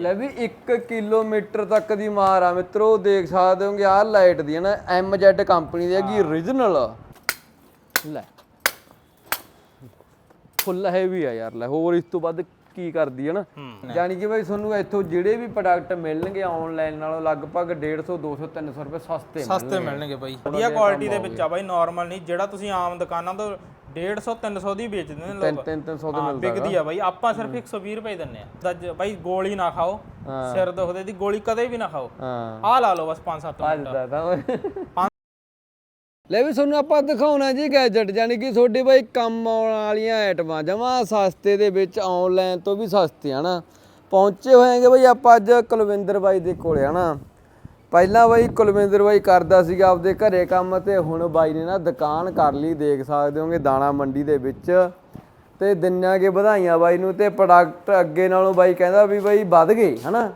ਲੈ ਵੀ 1 ਕਿਲੋਮੀਟਰ ਤੱਕ ਦੀ ਮਾਰ ਆ ਮਿੱਤਰੋ ਦੇਖ ਸਕਦੇ ਹੋਗੇ ਆਹ ਲਾਈਟ ਦੀ ਹੈ ਨਾ MZ ਕੰਪਨੀ ਦੀ ਹੈਗੀ origignal ਲੈ। ਫੁੱਲ ਹੈਵੀ ਆ ਯਾਰ ਲੈ ਹੋਰ ਇਸ ਤੋਂ ਵੱਧ ਕੀ ਕਰਦੀ ਹੈ ਨਾ? ਯਾਨੀ ਕਿ ਬਈ ਤੁਹਾਨੂੰ ਇੱਥੋਂ ਜਿਹੜੇ ਵੀ ਪ੍ਰੋਡਕਟ ਮਿਲਣਗੇ ਆਨਲਾਈਨ ਨਾਲੋਂ ਲਗਭਗ 150 200 300 ਰੁਪਏ ਸਸਤੇ ਸਸਤੇ ਮਿਲਣਗੇ। ਬਾਈ। ਵਧੀਆ ਕੁਆਲਿਟੀ ਦੇ ਵਿੱਚ ਆ ਬਾਈ ਨਾਰਮਲ ਨਹੀਂ ਜਿਹੜਾ ਤੁਸੀਂ ਆਮ ਦੁਕਾਨਾਂ ਤੋਂ 150 300 ਦੀ ਵੇਚਦੇ ਨੇ ਲੋਕ। 3 300 ਦੇ ਹਾਂ, ਵਿਕਦੀ ਆ ਬਾਈ। ਆਪਾਂ ਸਿਰਫ 120 ਰੁਪਏ ਦਿੰਨੇ ਆ। ਤਾਂ ਬਾਈ ਗੋਲੀ ਨਾ ਖਾਓ। ਸਿਰ ਦੁਖਦੇ ਦੀ ਗੋਲੀ ਕਦੇ ਵੀ ਨਾ ਖਾਓ। ਹਾਂ। ਆਹ ਲਾ ਲਓ ਬਸ 5-7 ਮਿੰਟ। ਭੱਜਦਾ ਤਾਂ ਓਏ ਲੈ ਵੀ ਤੁਹਾਨੂੰ ਆਪਾਂ ਦਿਖਾਉਣਾ ਜੀ ਗੈਜਟ ਯਾਨੀ ਕਿ ਤੁਹਾਡੇ ਬਾਈ ਕੰਮ ਆਉਣ ਵਾਲੀਆਂ ਆਈਟਮਾਂ ਜਮਾ ਸਸਤੇ ਦੇ ਵਿੱਚ ਆਨਲਾਈਨ ਤੋਂ ਵੀ ਸਸਤੇ ਹਨਾ ਪਹੁੰਚੇ ਹੋਏਗੇ ਬਈ ਆਪਾਂ ਅੱਜ ਕੁਲਵਿੰਦਰ ਬਾਈ ਦੇ ਕੋਲੇ ਹਨਾ ਪਹਿਲਾਂ ਬਾਈ ਕੁਲਵਿੰਦਰ ਬਾਈ ਕਰਦਾ ਸੀਗਾ ਆਪਦੇ ਘਰੇ ਕੰਮ ਤੇ ਹੁਣ ਬਾਈ ਨੇ ਨਾ ਦੁਕਾਨ ਕਰ ਲਈ ਦੇਖ ਸਕਦੇ ਹੋਗੇ ਦਾਣਾ ਮੰਡੀ ਦੇ ਵਿੱਚ। ਤੇ ਦਿਨਾਂ ਕੇ ਵਧਾਈਆਂ ਬਾਈ ਨੂੰ ਤੇ ਪ੍ਰੋਡਕਟ ਅੱਗੇ ਨਾਲੋਂ ਬਾਈ ਕਹਿੰਦਾ ਵੀ ਬਾਈ ਵੱਧ ਗਏ ਹਨਾ?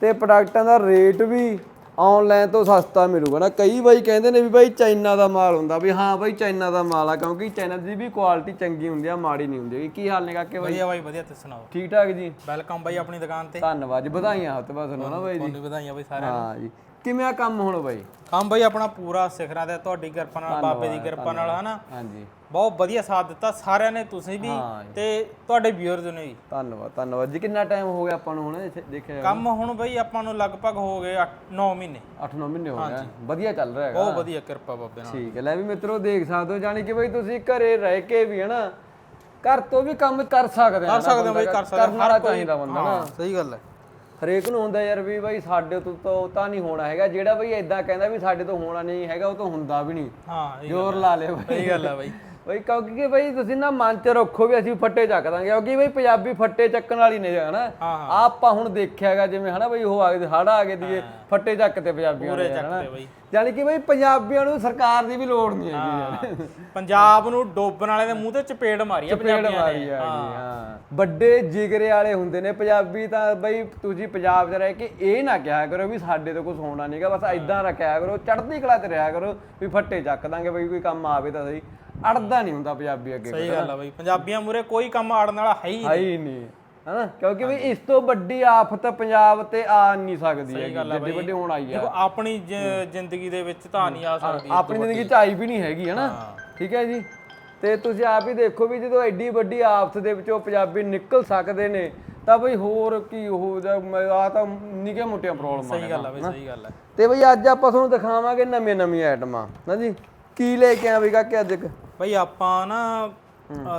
ਤੇ ਪ੍ਰੋਡਕਟਾਂ ਦਾ ਰੇਟ ਵੀ ਆਨਲਾਈਨ ਤੋਂ ਸਸਤਾ ਮਿਲੂਗਾ ਨਾ। ਕਈ ਬਾਈ ਕਹਿੰਦੇ ਨੇ ਵੀ ਬਾਈ ਚਾਈਨਾ ਦਾ ਮਾਲ ਹੁੰਦਾ ਵੀ ਹਾਂ ਬਾਈ ਚਾਈਨਾ ਦਾ ਮਾਲ ਆ ਕਿਉਂਕਿ ਚਾਈਨਾ ਦੀ ਵੀ ਕੁਆਲਿਟੀ ਚੰਗੀ ਹੁੰਦੀ ਆ ਮਾੜੀ ਨਹੀਂ ਹੁੰਦੀ ਕੀ ਹਾਲ ਨੇ ਕਾਕੇ ਬਾਈ? ਵਧੀਆ ਬਾਈ ਵਧੀਆ ਤੁਸੀਂ ਸੁਣਾਓ? ਠੀਕ ਠਾਕ ਜੀ? ਵੈਲਕਮ ਬਾਈ ਆਪਣੀ ਦੁਕਾਨ ਤੇ। ਧੰਨਵਾਦ ਜੀ ਵਧਾਈਆਂ ਹੱਥ ਬਸ ਨਾ ਬਾਈ ਜੀ? ਤੁਹਾਨੂੰ ਵਧਾਈਆਂ ਬਾਈ ਸਾਰਿਆਂ ਹਾਂ ਜੀ। ਕਿਵੇਂ ਆ ਕੰਮ ਹੁਣ ਬਾਈ? ਕੰਮ ਬਾਈ ਆਪਣਾ ਪੂਰਾ ਸਿਖਰਾਂ ਤੇ ਤੁਹਾਡੀ ਕਿਰਪਾ ਨਾਲ ਬਾਬੇ ਦੀ ਕਿਰਪਾ ਨਾਲ ਹਨਾ? ਹਾਂਜੀ। ਬਹੁਤ ਵਧੀਆ ਸਾਥ ਦਿੱਤਾ ਸਾਰਿਆਂ ਨੇ ਤੁਸੀਂ ਵੀ ਤੇ ਤੁਹਾਡੇ ਵਿਊਅਰਸ ਨੇ ਵੀ। ਧੰਨਵਾਦ ਧੰਨਵਾਦ। ਜੀ ਕਿੰਨਾ ਟਾਈਮ ਹੋ ਗਿਆ ਆਪਾਂ ਨੂੰ ਹੁਣ ਇੱਥੇ ਦੇਖਿਆ ਕੰਮ ਹੁਣ ਬਈ ਆਪਾਂ ਨੂੰ ਲਗਭਗ ਹੋ ਗਏ 9 ਮਹੀਨੇ। 8-9 ਮਹੀਨੇ ਹੋ ਗਏ। ਵਧੀਆ ਚੱਲ ਰਿਹਾ ਹੈਗਾ। ਬਹੁਤ ਵਧੀਆ ਕਿਰਪਾ ਬਾਬੇ ਨਾਲ। ਠੀਕ ਹੈ। ਲੈ ਵੀ ਮਿੱਤਰੋ ਦੇਖ ਸਕਦੇ ਹੋ ਜਾਨੀ ਕਿ ਬਈ ਤੁਸੀਂ ਘਰੇ ਰਹਿ ਕੇ ਵੀ ਹਨਾ ਘਰ ਤੋਂ ਵੀ ਕੰਮ ਕਰ ਸਕਦੇ ਆ ਕਰ ਸਕਦੇ ਹੋ ਬਈ ਕਰ ਸਕਦੇ ਕਰਨ ਵਾਲਾ ਚਾਹੀਦਾ ਬੰਦਾ ਨਾ ਸਹੀ ਗੱਲ ਹੈ। ਹਰੇਕ ਨੂੰ ਹੁੰਦਾ ਯਾਰ ਵੀ ਬਈ ਸਾਡੇ ਤੋਂ ਤਾਂ ਤਾਂ ਨਹੀਂ ਹੋਣਾ ਹੈਗਾ ਜਿਹੜਾ ਬਈ ਇਦਾਂ ਕਹਿੰਦਾ ਵੀ ਸਾਡੇ ਤੋਂ ਹੋਣਾ ਨਹੀਂ ਹੈਗਾ ਉਹ ਤਾਂ ਹੁੰਦਾ ਵੀ ਨਹੀਂ। ਹਾਂ ਜ਼ੋਰ ਲਾ ਲੇ ਬਈ। ਸਹੀ ਗੱਲ ਹੈ ਬਾਈ। ਬਈ ਕਿਉਂਕਿ ਬਈ ਤੁਸੀਂ ਨਾ ਮਨ ਚ ਰੱਖੋ ਵੀ ਅਸੀਂ ਫੱਟੇ ਚੱਕ ਦਾਂਗੇ ਕਿਉਂਕਿ ਬਈ ਪੰਜਾਬੀ ਫੱਟੇ ਚੱਕਣ ਵਾਲੀ ਨੇ ਹਨਾ? ਆਪਾਂ ਹੁਣ ਦੇਖਿਆ ਹੈਗਾ ਜਿਵੇਂ ਹਨਾ ਬਈ ਉਹ ਆ ਗਏ ਹੜ ਆ ਗਏ ਦੀਏ ਫੱਟੇ ਚੱਕ ਤੇ ਪੰਜਾਬੀਆਂ ਨੇ ਹਨਾ? ਯਾਨੀ ਕਿ ਬਈ ਪੰਜਾਬੀਆਂ ਨੂੰ ਸਰਕਾਰ ਦੀ ਵੀ ਲੋੜ ਨਹੀਂ ਹੈਗੀ ਯਾਰ। ਪੰਜਾਬ ਨੂੰ ਡੋਬਣ ਵਾਲੇ ਦੇ ਮੂੰਹ ਤੇ ਚਪੇੜ ਮਾਰੀ ਆ ਪੰਜਾਬੀਆਂ ਨੇ। ਹਾਂ। ਵੱਡੇ ਜਿਗਰੇ ਵਾਲੇ ਹੁੰਦੇ ਨੇ ਪੰਜਾਬੀ ਤਾਂ ਬਈ ਤੁਸੀਂ ਪੰਜਾਬ 'ਚ ਰਹਿ ਕੇ ਇਹ ਨਾ ਕਿਹਾ ਕਰੋ ਵੀ ਸਾਡੇ ਤੋਂ ਕੁਝ ਹੋਣਾ ਨਹੀਂਗਾ ਬਸ ਐਦਾਂ ਰੱਖਿਆ ਕਰੋ ਚੜ੍ਹਦੀ ਕਲਾ ਤੇ ਰਿਹਾ ਕਰੋ ਵੀ ਫੱਟੇ ਚੱਕ ਦਾਂਗੇ ਬਈ ਕੋਈ ਕੰਮ ਆਵੇ ਤਾਂ ਸਹੀ। ਅੜਦਾ ਨਹੀਂ ਹੁੰਦਾ ਪੰਜਾਬੀ ਅੱਗੇ ਸਹੀ ਗੱਲ ਆ ਬਾਈ ਪੰਜਾਬੀਆਂ ਮੂਰੇ ਕੋਈ ਕੰਮ ਆੜਨ ਵਾਲਾ ਹੈ ਹੀ ਹੈ ਹੀ ਨਹੀਂ ਹਨਾ? ਕਿਉਂਕਿ ਵੀ ਇਸ ਤੋਂ ਵੱਡੀ ਆਫਤ ਪੰਜਾਬ ਤੇ ਆ ਨਹੀਂ ਸਕਦੀ ਹੈਗੀ ਜਿੱਡੀ ਵੱਡੀ ਹੁਣ ਆਈ ਆ। ਦੇਖੋ ਆਪਣੀ ਜ਼ਿੰਦਗੀ ਦੇ ਵਿੱਚ ਤਾਂ ਨਹੀਂ ਆ ਸਕਦੀ ਆਪਣੀ ਜ਼ਿੰਦਗੀ ਚ ਆਈ ਵੀ ਨਹੀਂ ਹੈਗੀ ਹਨਾ? ਠੀਕ ਹੈ ਜੀ? ਤੇ ਤੁਸੀਂ ਆਪ ਹੀ ਦੇਖੋ ਵੀ ਜਦੋਂ ਐਡੀ ਵੱਡੀ ਆਫਤ ਦੇ ਵਿੱਚੋਂ ਪੰਜਾਬੀ ਨਿਕਲ ਸਕਦੇ ਨੇ ਤਾਂ ਬਈ ਹੋਰ ਕੀ ਹੋ ਜਾ ਆ ਤਾਂ ਨਿੱਕੇ ਮੋਟੀਆਂ ਪ੍ਰੋਬਲਮਾਂ ਸਹੀ ਗੱਲ ਆ ਬਾਈ ਸਹੀ ਗੱਲ ਆ। ਤੇ ਬਈ ਅੱਜ ਆਪਾਂ ਤੁਹਾਨੂੰ ਦਿਖਾਵਾਂਗੇ ਨਵੀਆਂ ਨਵੀਆਂ ਆਈਟਮਾਂ ਨਾ ਜੀ? ਕੀ ਲੈ ਕੇ ਆਵੇਗਾ ਕਿ ਅੱਜ ਬਾਈ ਆਪਾਂ ਨਾ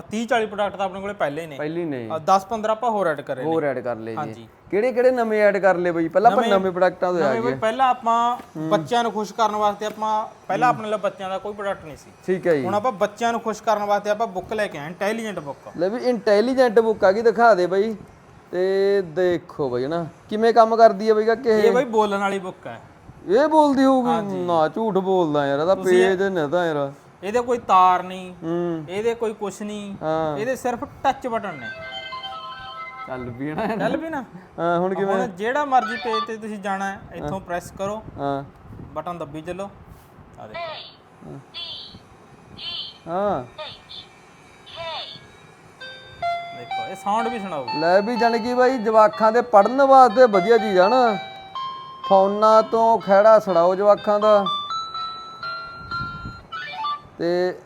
30 40 ਪ੍ਰੋਡਕਟ ਤਾਂ ਆਪਣੇ ਕੋਲੇ ਪਹਿਲੇ ਨੇ। ਪਹਿਲੀ ਨਹੀਂ 10 15 ਆਪਾਂ ਹੋਰ ਐਡ ਕਰੇ ਹੋਰ ਐਡ ਕਰ ਲਏ ਜੀ। ਹਾਂਜੀ। ਕਿਹੜੇ ਕਿਹੜੇ ਨਵੇਂ ਐਡ ਕਰ ਲਏ ਬਈ? ਪਹਿਲਾਂ ਆਪਾਂ ਨਵੇਂ ਪ੍ਰੋਡਕਟਾਂ ਤੋਂ ਆ ਨਵੇਂ ਬਾਈ ਪਹਿਲਾਂ ਆਪਾਂ ਬੱਚਿਆਂ ਨੂੰ ਖੁਸ਼ ਕਰਨ ਵਾਸਤੇ ਆਪਾਂ ਪਹਿਲਾਂ ਆਪਣੇ ਲਈ ਬੱਚਿਆਂ ਦਾ ਕੋਈ ਪ੍ਰੋਡਕਟ ਨਹੀਂ ਸੀ। ਠੀਕ ਹੈ ਜੀ। ਹੁਣ ਆਪਾਂ ਬੱਚਿਆਂ ਨੂੰ ਖੁਸ਼ ਕਰਨ ਵਾਸਤੇ ਆਪਾਂ ਬੁੱਕ ਲੈ ਕੇ ਆਏ ਇੰਟੈਲੀਜੈਂਟ ਬੁੱਕ ਲੈ ਵੀ ਇੰਟੈਲੀਜੈਂਟ ਬੁੱਕ ਆ ਗਈ ਦਿਖਾ ਦੇ ਬਈ। ਤੇ ਦੇਖੋ ਬਈ ਨਾ ਕਿਵੇਂ ਕੰਮ ਕਰਦੀ ਹੈ ਬਈ ਕਿ ਇਹ? ਬਾਈ ਬੋਲਣ ਵਾਲੀ ਬੁੱਕ ਹੈ। ਇਹ ਬੋਲਦੀ ਹੋਊਗੀ? ਨਾ ਝੂਠ ਬੋਲਦਾ ਯਾਰ ਇਹਦਾ ਪੇਜ ਨੇ ਤਾਂ ਯਾਰ। ਇਹਦੇ ਕੋਈ ਤਾਰ ਨਹੀਂ ਹੂੰ। ਇਹਦੇ ਕੋਈ ਕੁਛ ਨਹੀਂ ਇਹਦੇ ਸਿਰਫ ਟੱਚ ਬਟਨ ਨੇ। ਚੱਲ ਵੀ ਨਾ। ਚੱਲ ਵੀ ਨਾ। ਹਾਂ ਹੁਣ ਕਿਵੇਂ? ਹੁਣ ਜਿਹੜਾ ਮਰਜ਼ੀ ਪੇਜ ਤੇ ਤੁਸੀਂ ਜਾਣਾ ਹੈ। ਇੱਥੋਂ ਪ੍ਰੈਸ ਕਰੋ। ਹਾਂ। ਬਟਨ ਦੱਬੀ ਚੱਲੋ। ਆ ਦੇਖੋ। ਹਾਂ। ਦੇਖੋ ਇਹ ਸਾਊਂਡ ਵੀ ਸੁਣਾਓ। ਲੈ ਵੀ ਜਾਣ ਕਿ ਬਾਈ ਜਵਾਖਾਂ ਦੇ ਪੜਨ ਵਾਸਤੇ ਵਧੀਆ ਚੀਜ਼ ਆ ਨਾ। ਫੋਨਾਂ ਤੋਂ ਖਹਿੜਾ ਛੜਾਓ ਜਵਾਖਾਂ ਦਾ। ਤੇ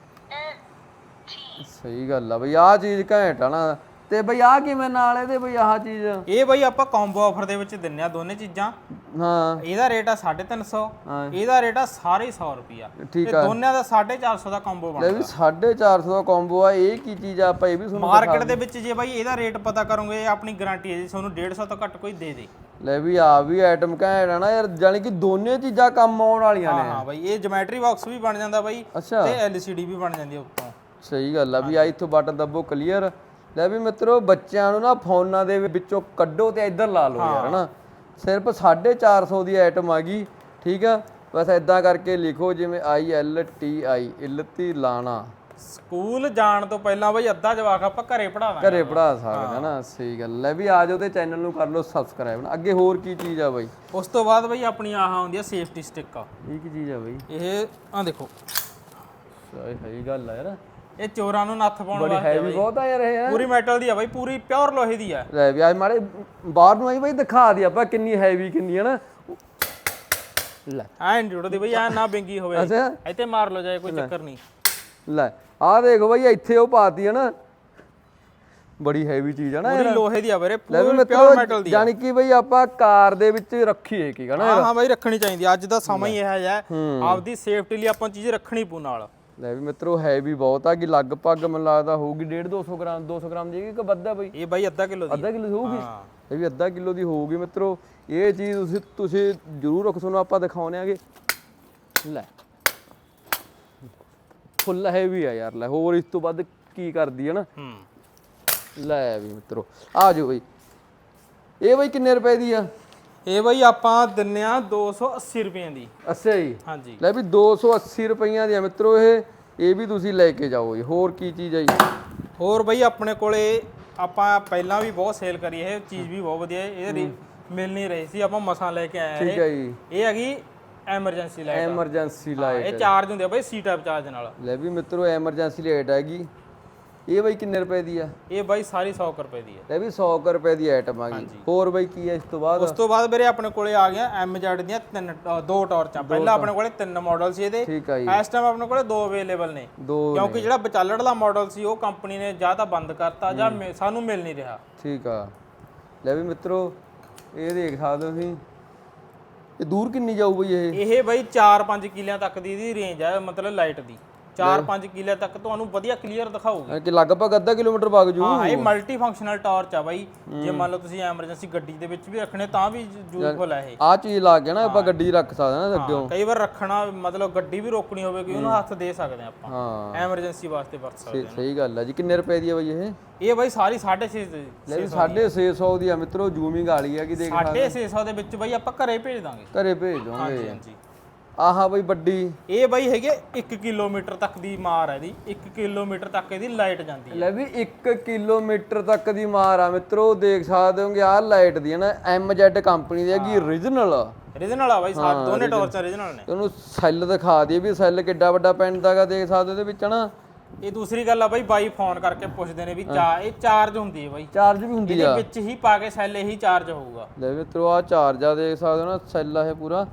ਸਹੀ ਗੱਲ ਆ ਬਈ ਆਹ ਚੀਜ਼ ਘੈਂਟ ਆ ਨਾ। ਤੇ ਬਈ ਆਹ ਕਿਵੇਂ ਨਾਲ ਇਹਦੇ ਬਈ ਆਹ ਚੀਜ਼? ਇਹ ਬਾਈ ਆਪਾਂ ਕੰਬੋ ਆਫਰ ਦੇ ਵਿੱਚ ਦਿੰਨੇ ਆ ਦੋਨੇ ਚੀਜ਼ਾਂ। ਹਾਂ। ਇਹਦਾ ਰੇਟ ਆ 350 ਹਾਂ। ਇਹਦਾ ਰੇਟ ਆ ਸਾਰੇ ਹੀ 100 ਰੁਪਿਆ ਠੀਕ ਤੇ ਦੋਨਿਆਂ ਦਾ 450 ਦਾ ਕੰਬੋ ਲੈ ਬਣਦਾ। ਵੀ 450 ਦਾ ਕੰਬੋ ਆ ਇਹ ਕੀ ਚੀਜ਼ ਆ ਆਪਾਂ ਇਹ ਵੀ ਤੁਹਾਨੂੰ ਮਾਰਕੀਟ ਦੇ ਵਿੱਚ ਜੇ ਬਾਈ ਇਹਦਾ ਰੇਟ ਪਤਾ ਕਰੋਗੇ ਆਪਣੀ ਗਾਰੰਟੀ ਹੈ ਜੀ ਤੁਹਾਨੂੰ 150 ਤੋਂ ਘੱਟ ਕੋਈ ਦੇ ਦੇ। ਲੈ ਵੀ ਆ ਵੀ ਆਈਟਮ ਘੈਂਟ ਆ ਨਾ ਯਾਰ ਜਾਨੀ ਕਿ ਦੋਨੇ ਚੀਜ਼ਾਂ ਕੰਮ ਆਉਣ ਵਾਲੀਆਂ ਹਾਂ ਨੇ। ਹਾਂ ਬਾਈ ਇਹ ਜਿਓਮੈਟਰੀ ਬਾਕਸ ਵੀ ਬਣ ਜਾਂਦਾ ਬਾਈ ਤੇ ਐਲਸੀਡੀ ਵੀ ਬਣ ਜਾਂਦੀ ਹੈ ਉੱਤੋਂ। ਸਹੀ ਗੱਲ ਆ ਵੀ ਆ ਇੱਥੋਂ ਬਟਨ ਦੱਬੋ ਕਲੀਅਰ ਲੈ ਵੀ ਮਿੱਤਰੋ ਬੱਚਿਆਂ ਨੂੰ ਨਾ ਫੋਨਾਂ ਦੇ ਵਿੱਚੋਂ ਕੱਢੋ ਤੇ ਇੱਧਰ ਲਾ ਲਓ ਯਾਰ ਹਨਾ? ਸਿਰਫ 450 ਦੀ ਆਈਟਮ ਆ ਗਈ ਠੀਕ ਆ? ਬਸ ਇਦਾਂ ਕਰਕੇ ਲਿਖੋ ਜਿਵੇਂ ਆਈ ਐਲ ਟੀ ਆਈ ਇਲਤੀ ਲਾਣਾ। ਸਕੂਲ ਜਾਣ ਤੋਂ ਪਹਿਲਾਂ ਬਾਈ ਅੱਧਾ ਜਵਾਕ ਆਪਾਂ ਘਰੇ ਪੜਾਵਾਂਗੇ ਘਰੇ ਪੜਾ ਸਕਦੇ ਨਾ ਸਹੀ ਗੱਲ। ਲੈ ਵੀ ਆ ਜਾਓ ਤੇ ਚੈਨਲ ਨੂੰ ਕਰ ਲਓ ਸਬਸਕ੍ਰਾਈਬ ਨਾ। ਅੱਗੇ ਹੋਰ ਕੀ ਚੀਜ਼ ਆ ਬਾਈ? ਉਸ ਤੋਂ ਬਾਅਦ ਬਾਈ ਆਪਣੀ ਆਹ ਹੁੰਦੀ ਆ ਸੇਫਟੀ ਸਟਿੱਕ ਇਹ ਕੀ ਚੀਜ਼ ਆ ਬਾਈ? ਇਹ ਆ ਦੇਖੋ। ਸਹੀ ਗੱਲ ਆ ਯਾਰ। ਇਹ ਚੋਰਾਂ ਨੂੰ ਨੱਥ ਪਾਉਣ ਬੜੀ ਵਾਸਤੇ ਹੈਵੀ ਬਹੁਤ ਆ ਯਾਰ ਇਹ ਹੈਂ। ਪੂਰੀ ਮੈਟਲ ਦੀ ਆ ਬਾਈ ਪੂਰੀ ਪਿਓਰ ਲੋਹੇ ਦੀ ਆ। ਲੈ ਵੀ ਅੱਜ ਮਾਰੇ ਬਾਹਰ ਨੂੰ ਆਈ ਬਈ ਦਿਖਾ ਦੀ ਆਪਾਂ ਕਿੰਨੀ ਹੈਵੀ ਕਿੰਨੀ ਹੈ ਨਾ ਲੈ। ਐਂ ਨੀ ਜੁੜਦੀ ਬਈ ਐ ਨਾ ਬਿੰਗੀ ਹੋਵੇ। ਅੱਛਾ। ਇੱਥੇ ਮਾਰ ਲਓ ਜਾਏ ਕੋਈ ਚੱਕਰ ਨਹੀਂ। ਲੈ ਆਹ ਦੇਖੋ ਬਈ ਇੱਥੇ ਉਹ ਪਾਤੀ ਹੈ ਨਾ ਬੜੀ ਹੈਵੀ ਚੀਜ਼ ਹੈ ਨਾ ਪੂਰੀ ਲੋਹੇ ਦੀ ਆ ਵੀਰੇ ਲੈ ਵੀ ਪੂਰੀ ਪਿਓਰ ਮੈਟਲ ਦੀ ਆ। ਜਾਨੀ ਕਿ ਬਈ ਆਪਾਂ ਕਾਰ ਦੇ ਵਿੱਚ ਰੱਖੀਏ ਕੀ ਹਨਾ? ਹਾਂ ਹਾਂ ਬਾਈ ਰੱਖਣੀ ਚਾਹੀਦੀ ਆ। ਅੱਜ ਦਾ ਸਮਾਂ ਹੀ ਇਹ ਜਿਹਾ ਹੈ। ਆਪਦੀ ਸੇਫਟੀ ਲਈ ਆਪਾਂ ਚੀਜ਼ ਰੱਖਣੀ ਪੂ ਨਾਲ। ਲੈ ਵੀ ਮਿੱਤਰੋ ਹੈਵੀ ਬਹੁਤ ਆ ਕਿ ਲਗਭਗ ਮੈਨੂੰ ਲੱਗਦਾ ਹੋਊਗੀ 1.5 200 ਗ੍ਰਾਮ 200 ਗ੍ਰਾਮ ਦੀ ਕਿ ਵੱਧਾ ਬਈ? ਇਹ ਬਾਈ ਅੱਧਾ ਕਿਲੋ ਦੀ। ਅੱਧਾ ਕਿਲੋ ਦੀ ਹੋਊਗੀ? ਹਾਂ। ਇਹ ਵੀ ਅੱਧਾ ਕਿਲੋ ਦੀ ਹੋਊਗੀ ਮਿੱਤਰੋ। ਇਹ ਚੀਜ਼ ਤੁਸੀਂ ਤੁਸੀਂ ਜ਼ਰੂਰ ਰੱਖੋ ਤੁਹਾਨੂੰ ਆਪਾਂ ਦਿਖਾਉਣੇ ਆਗੇ। ਲੈ। ਫੁੱਲ ਹੈਵੀ ਆ ਯਾਰ ਲੈ। ਹੋਰ ਇਸ ਤੋਂ ਵੱਧ ਕੀ ਕਰਦੀ ਹੈ ਨਾ? ਹੂੰ। ਲੈ ਵੀ ਮਿੱਤਰੋ ਆ ਜਾਓ ਬਈ। ਇਹ ਬਈ ਕਿੰਨੇ ਰੁਪਏ ਦੀ ਆ? ਇਹ ਬਾਈ ਆਪਾਂ ਦਿੰਨੇ ਆ 280 ਰੁਪਏ ਦੀ। ਅੱਛਾ ਜੀ। ਹਾਂਜੀ। ਲੈ ਵੀ 280 ਰੁਪਈਆਂ ਦੀ ਆ ਮਿੱਤਰੋ ਇਹ ਇਹ ਵੀ ਤੁਸੀਂ ਲੈ ਕੇ ਜਾਓ ਜੀ। ਹੋਰ ਕੀ ਚੀਜ਼ ਆ ਜੀ? ਹੋਰ ਬਾਈ ਆਪਣੇ ਕੋਲੇ ਆਪਾਂ ਪਹਿਲਾਂ ਵੀ ਬਹੁਤ ਸੇਲ ਕਰੀ ਇਹ ਚੀਜ਼ ਵੀ ਬਹੁਤ ਵਧੀਆ ਹੈ। ਇਹ ਮਿਲ ਨਹੀਂ ਰਹੀ ਸੀ ਆਪਾਂ ਮਸਾਂ ਲੈ ਕੇ ਆਏ ਠੀਕ ਹੈ ਜੀ। ਇਹ ਹੈਗੀ ਐਮਰਜੈਂਸੀ ਲਾਈਟ ਐਮਰਜੈਂਸੀ ਲਾਈਟ ਇਹ ਚਾਰਜ ਹੁੰਦੇ ਆ ਬਾਈ ਸੀ ਟਾਈਪ ਚਾਰਜ ਨਾਲ। ਲੈ ਵੀ ਮਿੱਤਰੋ ਐਮਰਜੈਂਸੀ ਲਾਈਟ ਹੈਗੀ। ਇਹ ਬਈ ਕਿੰਨੇ ਰੁਪਏ ਦੀ ਆ? ਇਹ ਬਾਈ ਸਾਰੀ 100 ਕੁ ਰੁਪਏ ਦੀ ਹੈ ਲੈ ਵੀ 100 ਕੁ ਰੁਪਏ ਦੀ ਆਈਟਮ ਆ ਗਈ। ਹੋਰ ਬਈ ਕੀ ਹੈ ਇਸ ਤੋਂ ਬਾਅਦ? ਉਸ ਤੋਂ ਬਾਅਦ ਵੀਰੇ ਆਪਣੇ ਕੋਲੇ ਆ ਗਿਆ ਐਮਜੈਡ ਦੀਆਂ ਤਿੰਨ ਅ, ਦੋ ਟਾਰਚਾਂ ਪਹਿਲਾਂ ਆਪਣੇ ਕੋਲੇ ਤਿੰਨ ਮਾਡਲ ਸੀ ਇਹਦੇ। ਠੀਕ ਆ ਜੀ। ਇਸ ਟਾਈਮ ਆਪਣੇ ਕੋਲੇ ਦੋ ਅਵੇਲੇਬਲ ਨੇ। ਦੋ ਕਿਉਂਕਿ ਜਿਹੜਾ ਵਿਚਾਲੜ ਦਾ ਮਾਡਲ ਸੀ ਉਹ ਕੰਪਨੀ ਨੇ ਜਾਂ ਤਾਂ ਬੰਦ ਕਰਤਾ ਜਾਂ ਮਿ- ਸਾਨੂੰ ਮਿਲ ਨਹੀਂ ਰਿਹਾ। ਠੀਕ ਆ। ਲੈ ਵੀ ਮਿੱਤਰੋ ਇਹ ਦੇਖ ਸਕਦੇ ਹੋ ਤੁਸੀਂ। ਇਹ ਦੂਰ ਕਿੰਨੀ ਜਾਊ ਬਈ ਇਹ? ਇਹ ਬਾਈ 4-5 ਕਿਲਿਆਂ ਤੱਕ ਦੀ ਇਹਦੀ ਰੇਂਜ ਹੈ ਮਤਲਬ ਲਾਈਟ ਦੀ। 4-5 ਕਿਲੇ ਤੱਕ ਤੁਹਾਨੂੰ ਵਧੀਆ ਕਲੀਅਰ ਦਿਖਾਊਗੀ। ਕਿ ਲਗਭਗ ਅੱਧਾ ਕਿਲੋਮੀਟਰ ਵਗ ਜੂ। ਹਾਂ ਇਹ ਮਲਟੀ ਫੰਕਸ਼ਨਲ ਟਾਰਚ ਆ ਬਾਈ। ਜੇ ਮੰਨ ਲਓ ਤੁਸੀਂ ਐਮਰਜੈਂਸੀ ਗੱਡੀ ਦੇ ਵਿੱਚ ਵੀ ਰੱਖਣੇ ਤਾਂ ਵੀ ਯੂਜ਼ਫੁਲ ਹੈ ਇਹ। ਆ ਚੀਜ਼ ਲਾ ਕੇ ਨਾ ਆਪਾਂ ਗੱਡੀ ਰੱਖ ਸਕਦੇ ਹਾਂ ਅੱਗੇ ਹਾਂ, ਕਈ ਵਾਰ ਰੱਖਣਾ ਮਤਲਬ ਗੱਡੀ ਵੀ ਰੋਕਣੀ ਹੋਵੇ ਕਿ ਉਹਨੂੰ ਹੱਥ ਦੇ ਸਕਦੇ ਆ ਆਪਾਂ। ਹਾਂ। ਐਮਰਜੈਂਸੀ ਵਾਸਤੇ ਵਰਤ ਸਕਦੇ ਸਹੀ- ਸਹੀ ਗੱਲ ਹੈ ਜੀ। ਕਿੰਨੇ ਰੁਪਏ ਦੀ ਹੈ ਬਈ ਇਹ? ਹਾਂ। ਇਹ ਬਾਈ ਸਾਰੀ 650 ਦੀ ਲੈ ਵੀ 650 ਦੀ ਆ। ਮਿੱਤਰੋ। ਜ਼ੂਮਿੰਗ ਵਾਲੀ ਆ ਕਿ ਦੇਖ 650 ਦੇ ਵਿੱਚ ਬਾਈ ਆਪਾਂ ਘਰੇ ਭੇਜ ਦਾਂਗੇ। ਘਰੇ ਭੇਜ ਦੋਗੇ। ਹਾਂਜੀ ਹਾਂਜੀ। ਆਹਾ ਬਈ ਵੱਡੀ। ਇਹ ਬਾਈ ਹੈਗੇ 1 ਕਿਲੋਮੀਟਰ ਤੱਕ ਦੀ ਮਾਰ ਹੈ ਇਹਦੀ। 1 ਕਿਲੋਮੀਟਰ ਤੱਕ ਇਹਦੀ ਲਾਈਟ ਜਾਂਦੀ ਹੈ ਲੈ ਵੀ 1 ਕਿਲੋਮੀਟਰ ਤੱਕ ਦੀ ਮਾਰ ਆ ਮਿੱਤਰੋ ਦੇਖ ਸਕਦੇ ਹੋਗੇ ਆਹ ਲਾਈਟ ਦੀ ਹੈ ਨਾ MZ ਕੰਪਨੀ ਦੀ ਹੈਗੀ origignal ਰੀਜਨਲ ਆ ਬਾਈ ਸਾਰੇ ਦੋਨੇ ਟਾਰਚਾਂ ਰੀਜਨਲ ਨੇ। ਉਹਨੂੰ ਸੈੱਲ ਦਿਖਾ ਦਈਏ ਵੀ ਸੈੱਲ ਕਿੱਡਾ ਵੱਡਾ ਪੈਂਦਾਗਾ ਦੇਖ ਸਕਦੇ ਹੋ ਉਹਦੇ ਵਿੱਚ ਨਾ ਇਹ ਦੂਸਰੀ ਗੱਲ ਆ ਬਾਈ ਬਾਈ ਫੋਨ ਕਰਕੇ ਪੁੱਛਦੇ ਨੇ ਵੀ ਚਾ ਇਹ ਚਾਰਜ ਹੁੰਦੀ ਹੈ ਬਾਈ। ਚਾਰਜ ਵੀ ਹੁੰਦੀ ਇਹਦੇ ਆ। ਵਿੱਚ ਹੀ ਪਾ ਕੇ ਸੈੱਲ ਇਹੀ ਚਾਰਜ ਹੋਊਗਾ। ਲੈ ਵੀ ਮਿੱਤਰੋ ਆ ਚਾਰਜ ਆ ਦੇਖ ਸਕਦੇ ਹੋ ਨਾ ਸੈੱਲ ਆ ਇਹ ਪੂਰਾ।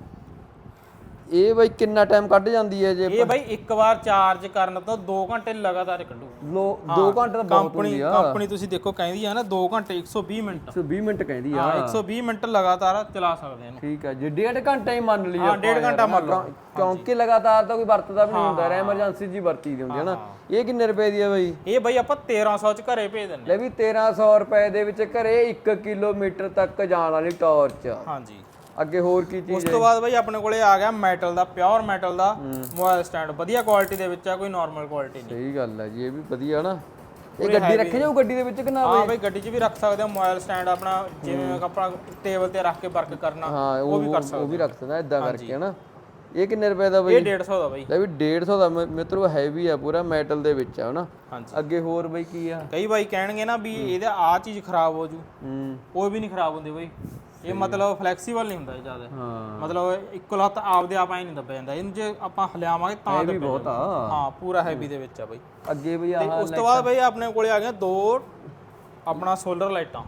ਇਹ ਬਈ ਕਿੰਨਾ ਟਾਈਮ ਕੱਢ ਜਾਂਦੀ ਹੈ ਜੇ ਇਹ ਬਾਈ ਇੱਕ ਵਾਰ ਚਾਰਜ ਕਰਨ ਤੋਂ 2 ਘੰਟੇ ਲਗਾਤਾਰ ਕੱਢੂ। ਲੋ 2 ਘੰਟੇ ਦਾ ਬਹੁਤ ਕੰਪਨੀ ਹੁੰਦੀ ਆ। ਕੰਪਨੀ ਤੁਸੀਂ ਦੇਖੋ ਕਹਿੰਦੀ ਆ ਨਾ 2 ਘੰਟੇ 120 ਮਿੰਟ। 120 ਮਿੰਟ ਕਹਿੰਦੀ ਆ। ਹਾਂ 120 ਮਿੰਟ ਲਗਾਤਾਰ ਚਲਾ ਸਕਦੇ ਇਹਨੂੰ। ਠੀਕ ਹੈ ਜੇ ਡੇਢ ਘੰਟਾ ਹੀ ਮੰਨ ਲਈ ਹਾਂ ਡੇਢ ਘੰਟਾ ਮੰਨ ਲਓ। ਕਿਉਂਕਿ ਲਗਾਤਾਰ ਤਾਂ ਕੋਈ ਵਰਤਦਾ ਵੀ ਨਹੀਂ ਹੁੰਦਾ ਐਮਰਜੈਂਸੀ ਜੀ ਵਰਤੀ ਦੀ ਹੁੰਦੀ ਹੈ ਨਾ ਇਹ ਕਿੰਨੇ ਰੁਪਏ ਦੀ ਹੈ ਬਈ? ਇਹ ਬਾਈ ਆਪਾਂ 1300 ਚ ਘਰੇ ਭੇਜ ਦਿੰਨੇ ਲੈ ਵੀ 1300 ਰੁਪਏ ਦੇ ਵਿੱਚ ਘਰੇ 1 ਕਿਲੋਮੀਟਰ ਤੱਕ ਜਾਣ ਵਾਲੀ ਟਾਰਚ। ਹਾਂਜੀ। ਅੱਗੇ ਹੋਰ ਕੀ ਚੀਜ਼ ਉਸ ਤੋਂ ਬਾਅਦ ਬਾਈ ਆਪਣੇ ਕੋਲੇ ਆ ਗਿਆ ਮੈਟਲ ਦਾ ਪਿਓਰ ਮੈਟਲ ਦਾ ਮੋਬਾਈਲ ਸਟੈਂਡ ਵਧੀਆ ਕੁਆਲਿਟੀ ਦੇ ਵਿੱਚ ਆ ਕੋਈ ਨਾਰਮਲ ਕੁਆਲਿਟੀ ਨਹੀਂ। ਸਹੀ ਗੱਲ ਹੈ ਜੀ ਇਹ ਵੀ ਵਧੀਆ ਨਾ। ਇਹ ਗੱਡੀ ਰੱਖੇ ਜਾਊ ਗੱਡੀ ਦੇ ਵਿੱਚ ਕਿ ਨਾ ਹਾਂ ਬਾਈ? ਗੱਡੀ 'ਚ ਵੀ ਰੱਖ ਸਕਦੇ ਹੋ ਮੋਬਾਈਲ ਸਟੈਂਡ ਆਪਣਾ ਜਿਵੇਂ ਆਪਣਾ ਟੇਬਲ ਤੇ ਰੱਖ ਕੇ ਵਰਕ ਕਰਨਾ ਉਹ ਵੀ ਕਰ ਉਹ ਸਕਦੇ ਵੀ ਰੱਖ ਸਕਦਾ ਇਦਾਂ ਕਰਕੇ ਨਾ। ਇਹ ਕਿੰਨੇ ਰੁਪਏ ਦਾ ਬਈ? ਇਹ 150 ਦਾ ਬਾਈ। ਲੈ ਵੀ 150 ਦਾ ਮਿੱਤਰੋ ਹੈਵੀ ਆ ਪੂਰਾ ਮੈਟਲ ਦੇ ਵਿੱਚ ਆ ਨਾ ਹਾਂਜੀ। ਅੱਗੇ ਹੋਰ ਬਈ ਕੀ ਆ? ਕਈ ਬਾਈ ਕਹਿਣਗੇ ਨਾ ਵੀ ਇਹਦੇ ਆ ਚੀਜ਼ ਖਰਾਬ ਹੋ ਜੂ। ਹੂੰ। ਉਹ ਵੀ ਨਹੀਂ ਖਰਾਬ ਹੁੰਦੀ ਬਾਈ। ਇਹ ਮਤਲਬ ਫਲੈਕਸੀਬਲ ਨਹੀਂ ਹੁੰਦਾ ਜ਼ਿਆਦਾ। ਹਾਂ। ਮਤਲਬ ਇੱਕੋ ਲੱਤ ਆਪਦੇ ਆਪ ਐ ਨਹੀਂ ਦੱਬਿਆ ਜਾਂਦਾ। ਇਹਨੂੰ ਜੇ ਆਪਾਂ ਹਲਿਆਵਾਂਗੇ ਤਾਂ ਇਹ ਵੀ ਦੱਬਿਆ ਬਹੁਤ ਆ। ਹਾਂ ਪੂਰਾ ਹੈਵੀ ਦੇ ਵਿੱਚ ਆ ਬਾਈ। ਅੱਗੇ ਤੇ ਆਹ ਉਸ ਤੋਂ ਬਾਅਦ ਬਈ ਆਪਣੇ ਕੋਲੇ ਆ ਗਈਆਂ ਦੋ ਆਪਣਾ ਸੋਲਰ ਲਾਈਟਾਂ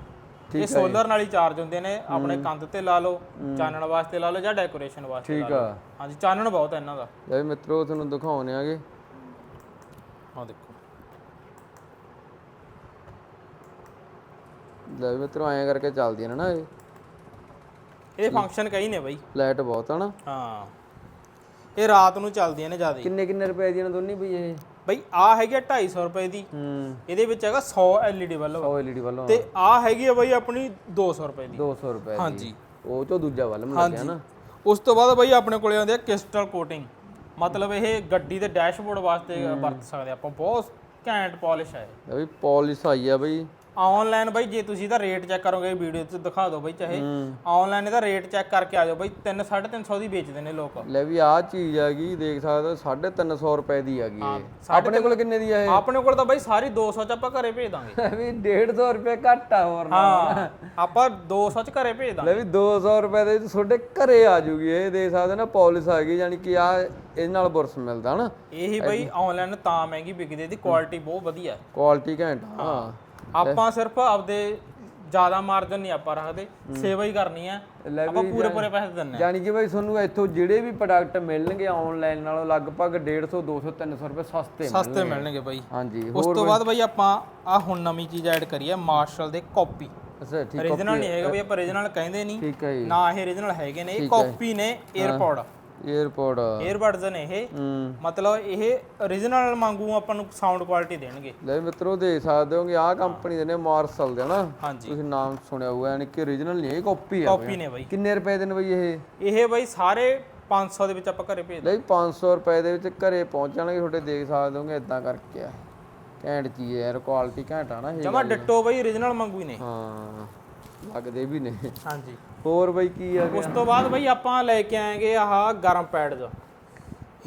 ਇਹ ਸੋਲਰ ਨਾਲ ਹੀ ਚਾਰਜ ਹੁੰਦੇ ਨੇ। ਆਪਣੇ ਕੰਧ ਤੇ ਲਾ ਲਓ ਚਾਨਣ ਵਾਸਤੇ ਲਾ ਲਓ ਜਾਂ ਡੈਕੋਰੇਸ਼ਨ ਵਾਸਤੇ ਲਾ ਠੀਕ ਲਓ। ਆ। ਹਾਂਜੀ ਚਾਨਣ ਬਹੁਤ ਹੈ ਇਹਨਾਂ ਦਾ। ਲੈ ਵੀ ਮਿੱਤਰੋ ਤੁਹਾਨੂੰ ਦਿਖਾਉਣੇ ਆਗੇ। ਆਹ ਦੇਖੋ। ਲੈ ਵੀ ਮਿੱਤਰੋ ਐਂ ਕਰਕੇ ਚੱਲਦੀਆਂ ਨੇ ਨਾ ਇਹ। ਇਹਦੇ ਫੰਕਸ਼ਨ ਕਈ ਨੇ ਬਈ। ਲਾਈਟ ਬਹੁਤ ਆ ਨਾ। ਹਾਂ। ਇਹ ਰਾਤ ਨੂੰ ਚੱਲਦੀਆਂ ਨੇ ਜ਼ਿਆਦਾ। ਕਿੰਨੇ ਕਿੰਨੇ ਰੁਪਏ ਦੀਆਂ ਨੇ ਦੋਨੇ ਬਈ ਇਹ? ਬਈ ਆ ਹੈਗੀ ਆ 250 ਰੁਪਏ ਦੀ। ਹੂੰ। ਇਹਦੇ ਵਿੱਚ ਹੈਗਾ 100 LED ਬਲਬ। 100 LED ਵੱਲੋਂ ਤੇ ਆ ਹੈਗੀ ਆ ਬਈ ਆਪਣੀ 200 ਰੁਪਏ ਦੀ। 200 ਰੁਪਏ ਦੀ। ਹਾਂਜੀ। ਉਹ ਚੋਂ ਦੂਜਾ ਵੱਲ ਮਿਲ ਗਿਆ ਨਾ। ਉਸ ਤੋਂ ਬਾਅਦ ਬਈ ਆਪਣੇ ਕੋਲੇ ਆਉਂਦੇ ਆ ਕ੍ਰਿਸਟਲ ਕੋਟਿੰਗ। ਮਤਲਬ ਇਹ ਗੱਡੀ ਦੇ ਡੈਸ਼ਬੋਰਡ ਵਾਸਤੇ ਵਰਤ ਸਕਦੇ ਆਪਾਂ। ਬਹੁਤ ਘੈਂਟ ਪਾਲਿਸ਼ ਹੈ ਇਹ। ਵੀ ਪਾਲਿਸ਼ ਆਈ ਆ ਬਈ। ਆਨਲਾਈਨ ਬਾਈ ਜੇ ਤੁਸੀਂ ਇਹਦਾ ਰੇਟ ਚੈੱਕ ਕਰੋਗੇ ਵੀਡੀਓ 'ਚ ਦਿਖਾ ਦਿਓ ਬਾਈ ਚਾਹੇ। ਆਨਲਾਈਨ ਇਹਦਾ ਰੇਟ ਚੈੱਕ ਕਰਕੇ ਆ ਜਾਓ ਬਾਈ 3 350 ਦੀ ਵੇਚਦੇ ਨੇ ਲੋਕ। ਲੈ ਵੀ ਆਹ ਚੀਜ਼ ਹੈਗੀ ਦੇਖ ਸਕਦੇ ਹੋ 350 ਰੁਪਏ ਦੀ ਹੈਗੀ ਇਹ। ਆਪਣੇ ਕੋਲ ਕਿੰਨੇ ਦੀ ਹੈ ਆਪਣੇ ਕੋਲ ਤਾਂ ਬਾਈ ਸਾਰੀ 200 ਚ ਆਪਾਂ ਘਰੇ ਭੇਜ ਦਾਂਗੇ। ਇਹ ਵੀ 150 ਰੁਪਏ ਘੱਟ ਆ ਹੋਰ ਨਾ। ਹਾਂ ਆਪਾਂ 200 ਚ ਘਰੇ ਭੇਜ ਦਾਂਗੇ। ਲੈ ਵੀ 200 ਰੁਪਏ ਦੇ ਤੁਹਾਡੇ ਘਰੇ ਆ ਜੂਗੀ ਇਹ ਦੇਖ ਸਕਦੇ ਹੋ ਨਾ ਪਾਲਿਸ ਆ ਗਈ ਯਾਨੀ ਕਿ ਆ ਇਹਦੇ ਨਾਲ ਬੁਰਸ ਮਿਲਦਾ ਨਾ। ਇਹੀ ਬਾਈ ਆਨਲਾਈਨ ਤਾਂ ਮਹਿੰਗੀ ਵਿਕਦੀ ਇਹਦੀ ਕੁਆਲਿਟੀ ਬਹੁਤ ਵਧੀਆ। ਹੈ। ਕੁਆਲਿਟੀ ਘੈਂਟ ਆ। ਹਾਂ। ਆਪਾਂ ਸਿਰਫ ਆਪਦੇ ਜ਼ਿਆਦਾ ਮਾਰਜਨ ਨਹੀਂ ਆਪਾਂ ਰੱਖਦੇ ਸੇਵਾ ਹੀ ਕਰਨੀ ਹੈ। ਲੈ ਆਪਾਂ ਪੂਰੇ ਪੂਰੇ ਪੈਸੇ ਦਿੰਨੇ ਯਾਨੀ ਕਿ ਭਾਈ ਤੁਹਾਨੂੰ ਇੱਥੋਂ ਜਿਹੜੇ ਵੀ ਪ੍ਰੋਡਕਟ ਮਿਲਣਗੇ ਆਨਲਾਈਨ ਨਾਲੋਂ ਲਗਭਗ 150 200 300 ਰੁਪਏ ਸਸਤੇ ਮਿਲਣਗੇ ਸਸਤੇ ਮਿਲਣਗੇ। ਬਾਈ। ਹਾਂਜੀ ਉਸ ਤੋਂ ਬਾਅਦ ਬਾਈ ਆਪਾਂ ਆ ਹੁਣ ਨਵੀਂ ਚੀਜ਼ ਐਡ ਕਰੀ ਹੈ ਮਾਰਸ਼ਲ ਦੇ ਕਾਪੀ ਅੱਛਾ ਠੀਕ origignal ਨਹੀਂ ਹੈਗਾ ਬਈ ਆਪਾਂ origignal ਕਹਿੰਦੇ ਨਹੀਂ। ਠੀਕ ਹੈ ਜੀ। ਨਾ ਇਹ origignal ਹੈਗੇ ਨੇ ਇਹ ਕਾਪੀ ਨੇ 에어ਪੋਡ 에어ਪੋਡ 에어ਬਡਸ ਨੇ ਇਹ। ਮਤਲਬ ਇਹ origignal ਵਾਂਗੂ ਆਪਾਂ ਨੂੰ ਸਾਊਂਡ ਕੁਆਲਿਟੀ ਦੇਣਗੇ। ਲੈ ਮਿੱਤਰੋ ਦੇਖ ਸਕਦੇ ਹੋਗੇ ਆਹ ਕੰਪਨੀ ਦੇ ਨੇ ਮਾਰਸਲ ਦੇ ਹਨਾ? ਤੁਸੀਂ ਨਾਮ ਸੁਣਿਆ ਹੋਊ ਯਾਨੀ ਕਿ origignal ਨਹੀਂ ਇਹ ਕਾਪੀ ਆ ਕਾਪੀ ਨੇ ਬਾਈ। ਕਿੰਨੇ ਰੁਪਏ ਦੇ ਨੇ ਬਾਈ ਇਹ? ਇਹ ਬਾਈ ਸਾਰੇ 500 ਦੇ ਵਿੱਚ ਆਪਾਂ ਘਰੇ ਭੇਜ ਲਈ 500 ਰੁਪਏ ਦੇ ਵਿੱਚ ਘਰੇ ਪਹੁੰਚਣਗੇ ਤੁਹਾਡੇ ਦੇਖ ਸਕਦੇ ਹੋਗੇ ਇਦਾਂ ਕਰਕੇ ਆ। ਘੈਂਟ ਚੀਜ਼ ਯਾਰ ਕੁਆਲਿਟੀ ਘੈਂਟ ਨਾ ਇਹ ਜਮਾ ਡਿੱਟੋ ਬਾਈ origignal ਵਾਂਗੂ ਹੀ ਨੇ। ਹਾਂ ਲੱਗਦੇ ਵੀ ਨੇ। ਹਾਂਜੀ। ਹੋਰ ਬਈ ਕੀ ਆ ਉਸ ਤੋਂ ਬਾਅਦ ਬਾਈ ਆਪਾਂ ਲੈ ਕੇ ਆਏਗੇ ਆਹ ਗਰਮ ਪੈਡਸ।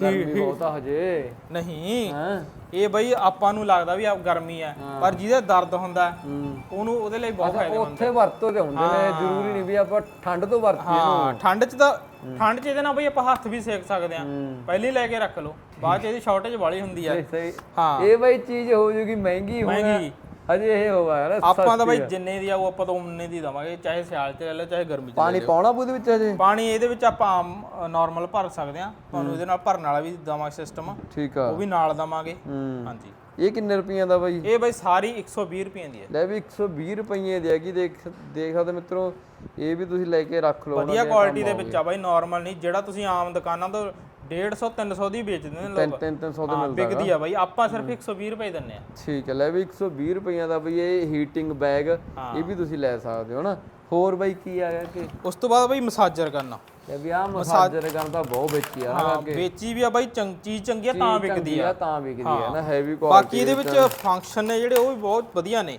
ਗਰਮੀ ਬਹੁਤ ਆ ਹਜੇ। ਨਹੀਂ। ਹਾਂ? ਇਹ ਬਈ ਆਪਾਂ ਨੂੰ ਲੱਗਦਾ ਵੀ ਆ ਗਰਮੀ ਹੈ। ਪਰ ਜਿਹਦੇ ਦਰਦ ਹੁੰਦਾ ਹੈ, ਹੂੰ ਉਹਨੂੰ ਉਹਦੇ ਲਈ ਬਹੁਤ ਫਾਇਦੇਮੰਦ ਉੱਥੇ ਵਰਤੋਂ ਤੇ ਹੁੰਦੇ ਨੇ ਜ਼ਰੂਰੀ ਨਹੀਂ ਵੀ ਆਪਾਂ ਠੰਡ ਤੋਂ ਵਰਤੀਏ ਹਾਂ ਠੰਡ 'ਚ ਤਾਂ ਠੰਡ 'ਚ ਇਹਦੇ ਨਾਲ ਬਈ ਆਪਾਂ ਹੱਥ ਵੀ ਸੇਕ ਸਕਦੇ ਆ। ਪਹਿਲੀ ਲੈ ਕੇ ਰੱਖ ਲਓ ਬਾਅਦ 'ਚ ਇਹਦੀ ਸ਼ਾਰਟੇਜ ਵਾਲੀ ਹੁੰਦੀ ਆ। ਸਹੀ। ਹਾਂ। ਇਹ ਬਈ ਚੀਜ਼ ਹੋ ਜੂਗੀ ਮਹਿੰਗੀ ਹੋਣਾ ਮਹਿੰਗੀ। ਹਜੇ ਇਹ ਹੋਵਾ ਯਾਰ ਆਪਾਂ ਤਾਂ ਬਈ ਜਿੰਨੇ ਦੀ ਆਊ ਆਪਾਂ ਤਾਂ ਉਨੇ ਦੀ ਦਵਾਂਗੇ ਚਾਹੇ ਸਿਆਲ 'ਚ ਲੈ ਲਓ ਚਾਹੇ ਗਰਮੀ 'ਚ ਪਾਣੀ ਪਾਉਣਾ ਬੁੱਧ ਵਿੱਚ ਹਜੇ। ਪਾਣੀ ਇਹਦੇ ਵਿੱਚ ਆਪਾਂ ਆਮ ਨਾਰਮਲ ਭਰ ਸਕਦੇ ਆ ਤੁਹਾਨੂੰ ਇਹਦੇ ਨਾਲ ਭਰਨ ਵਾਲਾ ਵੀ ਦਵਾਂਗੇ ਸਿਸਟਮ ਠੀਕ ਆ। ਉਹ ਵੀ ਨਾਲ ਦਵਾਂਗੇ। ਹਾਂਜੀ। ਇਹ ਕਿੰਨੇ ਰੁਪਈਆਂ ਦਾ ਬਾਈ? ਇਹ ਬਈ ਸਾਰੀ 120 ਰੁਪਏ ਦੀ ਹੈ। ਲੈ ਵੀ 120 ਰੁਪਈਏ ਦੀ ਹੈਗੀ ਦੇਖ ਦੇਖ ਸਕਦੇ ਮਿੱਤਰੋ ਇਹ ਵੀ ਤੁਸੀਂ ਲੈ ਕੇ ਰੱਖ ਲਓ ਵਧੀਆ ਕੁਆਲਿਟੀ ਦੇ ਵਿੱਚ ਆ ਬਾਈ ਨਾਰਮਲ ਨਹੀਂ ਜਿਹੜਾ ਤੁਸੀਂ ਆਮ ਦੁਕਾਨਾਂ ਤੋਂ 150 300 ਦੀ ਵੇਚਦੇ ਨੇ ਲੋਕ। 3 300 ਦਾ ਹਾਂ ਮਿਲਦਾ ਵਿਕਦੀ ਆ ਬਾਈ। ਆਪਾਂ ਸਿਰਫ 120 ਰੁਪਏ ਦਿੰਨੇ ਆ। ਠੀਕ ਹੈ ਲੈ ਵੀ 120 ਰੁਪਈਆਂ ਦਾ ਬਈ ਇਹ ਹੀਟਿੰਗ ਬੈਗ ਇਹ ਵੀ ਤੁਸੀਂ ਲੈ ਸਕਦੇ ਹੋ ਨਾ। ਹੋਰ ਬਾਈ ਕੀ ਆ ਗਿਆ ਕਿ ਉਸ ਤੋਂ ਬਾਅਦ ਬਾਈ ਮਸਾਜਰ ਕਰਨਾ। ਲੈ ਵੀ ਆ ਮਸਾਜਰ ਕਰਨ ਤਾਂ ਬਹੁਤ ਵੇਚੀ ਆ ਨਾ ਹਾਂ ਵੇਚੀ ਵੀ ਆ ਬਾਈ ਚੰਗ ਚੀਜ਼ ਚੰਗੀ ਆ ਤਾਂ ਵਿਕਦੀ ਚੰਗੀ ਆ। ਤਾਂ ਵਿਕਦੀ ਆ ਨਾ ਹੈਵੀ ਬਾਕੀ ਕੁਆਲਿਟੀ ਇਹਦੇ ਵਿੱਚ ਫੰਕਸ਼ਨ ਨੇ ਜਿਹੜੇ ਉਹ ਵੀ ਬਹੁਤ ਵਧੀਆ ਨੇ।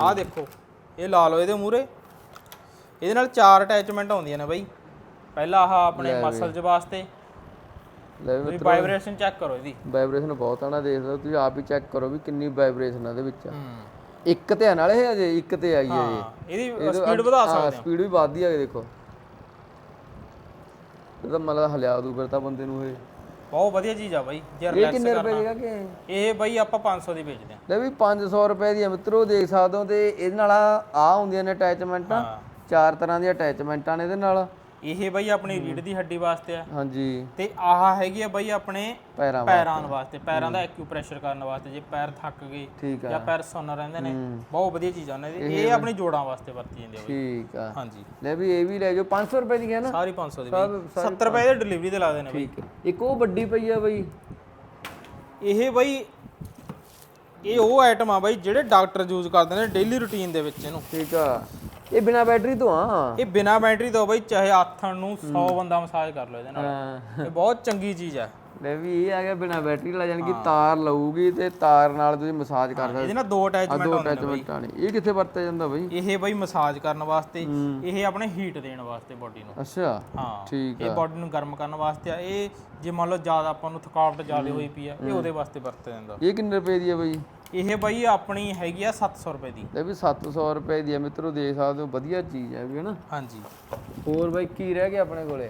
ਆਹ ਦੇਖੋ ਇਹ ਲਾ ਲਓ ਇਹਦੇ ਮੂਰੇ ਇਹਦੇ ਨਾਲ ਚਾਰ ਅਟੈਚਮੈਂਟ ਆਉਂਦੀਆਂ ਨੇ ਬਾਈ। ਪਹਿਲਾ ਆਹ ਆਪਣੇ ਮਸਲਸ ਵਾਸਤੇ। ਲੈ ਵੀ ਤੁਸੀਂ ਵਾਈਬ੍ਰੇਸ਼ਨ ਚੈੱਕ ਕਰੋ ਇਹਦੀ। ਵਾਈਬ੍ਰੇਸ਼ਨ ਬਹੁਤ ਆ ਨਾ ਦੇਖ ਲਓ ਤੁਸੀਂ ਆਪ ਹੀ ਚੈੱਕ ਕਰੋ ਵੀ ਕਿੰਨੀ ਵਾਈਬ੍ਰੇਸ਼ਨ ਆ ਇਹਦੇ ਵਿੱਚ। ਹੂੰ। ਇੱਕ ਤੇ ਆ ਨਾਲੇ ਇਹ ਅਜੇ ਇੱਕ ਤੇ ਆਈ ਹੈ ਹਾਂ ਇਹਦੀ ਸਪੀਡ ਵਧਾ ਸਕਦੇ ਹਾਂ ਸਪੀਡ ਵੀ ਵੱਧਦੀ ਆ ਦੇਖੋ। ਇਹ ਤਾਂ ਮਤਲਬ ਹਲਿਆ ਦੂ ਫਿਰ ਤਾਂ ਬੰਦੇ ਨੂੰ ਇਹ। ਬਹੁਤ ਵਧੀਆ ਚੀਜ਼ ਆ ਬਾਈ ਜੇ ਇਹ ਰਿਲੈਕਸ ਕਿੰਨੇ ਰੁਪਏ ਕਰਨਾ। ਦੀ ਕਿ ਇਹ? ਬਾਈ ਆਪਾਂ 500 ਦੀ ਵੇਚਦੇ ਆ। ਲੈ ਵੀ 500 ਰੁਪਏ ਦੀ ਮਿੱਤਰੋ ਦੇਖ ਸਕਦੇ ਹੋ ਤੇ ਇਹਦੇ ਨਾਲ ਆ ਹੁੰਦੀਆਂ ਨੇ ਅਟੈਚਮੈਂਟਾਂ ਚਾਰ ਤਰ੍ਹਾਂ ਦੀਆਂ ਅਟੈਚਮੈਂਟਾਂ ਨੇ ਇਹਦੇ ਨਾਲ। ਇਹ ਬਾਈ ਆਪਣੀ ਰੀੜ ਦੀ ਹੱਡੀ ਵਾਸਤੇ ਆ। ਹਾਂਜੀ। ਤੇ ਆਹ ਹੈਗੀ ਆ ਬਾਈ ਆਪਣੇ ਪੈਰਾਂ ਵਾਸਤੇ। ਪੈਰਾਂ ਦਾ ਐਕਿਊਪ੍ਰੈਸ਼ਰ ਕਰਨ ਵਾਸਤੇ ਜੇ ਪੈਰ ਥੱਕ ਗਏ ਜਾਂ ਪੈਰ ਸੁੰਨ ਰਹਿੰਦੇ ਨੇ ਬਹੁਤ ਵਧੀਆ ਚੀਜ਼ ਦੀ ਇਹ ਆਪਣੀ ਜੋੜਾਂ ਵਾਸਤੇ ਵਰਤੀ ਜਾਂਦੀ ਆ ਬਾਈ। ਠੀਕ ਆ। ਹਾਂਜੀ। ਲੈ ਵੀ ਇਹ ਵੀ ਲੈ ਜਾਓ 500 ਰੁਪਏ ਦੀ ਹੈ ਨਾ? ਸਾਰੀ 500 ਦੀ ਬਾਈ। 70 ਰੁਪਏ ਦੇ ਡਿਲੀਵਰੀ ਤੇ ਲਾ ਦੇਣੇ ਬਾਈ। ਠੀਕ ਇੱਕ ਉਹ ਵੱਡੀ ਪਈ ਆ ਬਈ। ਇਹ ਬਾਈ ਇਹ ਉਹ ਆਈਟਮ ਆ ਬਾਈ ਜਿਹੜੇ ਡਾਕਟਰ ਯੂਜ਼ ਕਰਦੇ ਨੇ ਡੇਲੀ ਰੁਟੀਨ ਦੇ ਵਿੱਚ ਇਹਨੂੰ। ਠੀਕ ਆ। ਇਹ ਬਿਨਾ ਬੈਟਰੀ ਤੋਂ ਆ ਇਹ ਬਿਨਾ ਬੈਟਰੀ ਤੋਂ ਬਾਈ ਚਾਹੇ ਆਥਣ ਨੂੰ 100 ਬੰਦਾ ਮਸਾਜ ਕਰ ਲਓ ਇਹਦੇ ਨਾਲ। ਇਹ ਬਹੁਤ ਚੰਗੀ ਚੀਜ਼ ਆ। ਲੈ ਵੀ ਇਹ ਆ ਗਿਆ ਬਿਨਾ ਬੈਟਰੀ ਲਾ ਜਾਣ ਕਿ ਤਾਰ ਲਊਗੀ ਤੇ ਤਾਰ ਨਾਲ ਤੁਸੀਂ ਮਸਾਜ ਕਰ ਸਕਦੇ ਇਹਦੇ ਨਾਲ ਦੋ ਆ ਅਟੈਚਮੈਂਟ ਦੋ ਅਟੈਚਮੈਂਟਾਂ ਨੇ ਇਹ ਕਿੱਥੇ ਵਰਤਿਆ ਜਾਂਦਾ ਬਈ? ਇਹ ਬਾਈ ਮਸਾਜ ਕਰਨ ਵਾਸਤੇ ਇਹ ਆਪਣੇ ਹੀਟ ਦੇਣ ਵਾਸਤੇ ਬਾਡੀ ਨੂੰ। ਅੱਛਾ ਹਾਂ ਠੀਕ ਇਹ ਬਾਡੀ ਨੂੰ ਗਰਮ ਕਰਨ ਵਾਸਤੇ ਆ। ਇਹ ਜੇ ਮੰਨ ਲਓ ਜ਼ਿਆਦਾ ਆਪਾਂ ਨੂੰ ਥਕਾਵਟ ਜ਼ਿਆਦਾ ਹੋਈ ਪਈ ਆ ਇਹ ਉਹਦੇ ਵਾਸਤੇ ਵਰਤਿਆ ਜਾਂਦਾ। ਇਹ ਕਿੰਨੇ ਰੁਪਏ ਦੀ ਆ ਬਈ? ਇਹ ਬਾਈ ਆਪਣੀ ਹੈਗੀ ਆ 700 ਰੁਪਏ ਦੀ। ਲੈ ਵੀ 700 ਰੁਪਏ ਦੀ ਆ ਮਿੱਤਰੋ ਦੇਖ ਸਕਦੇ ਹੋ ਵਧੀਆ ਚੀਜ਼ ਹੈ ਵੀ ਹਨਾ ਹਾਂਜੀ। ਹੋਰ ਬਈ ਕੀ ਰਹਿ ਗਿਆ ਆਪਣੇ ਕੋਲੇ?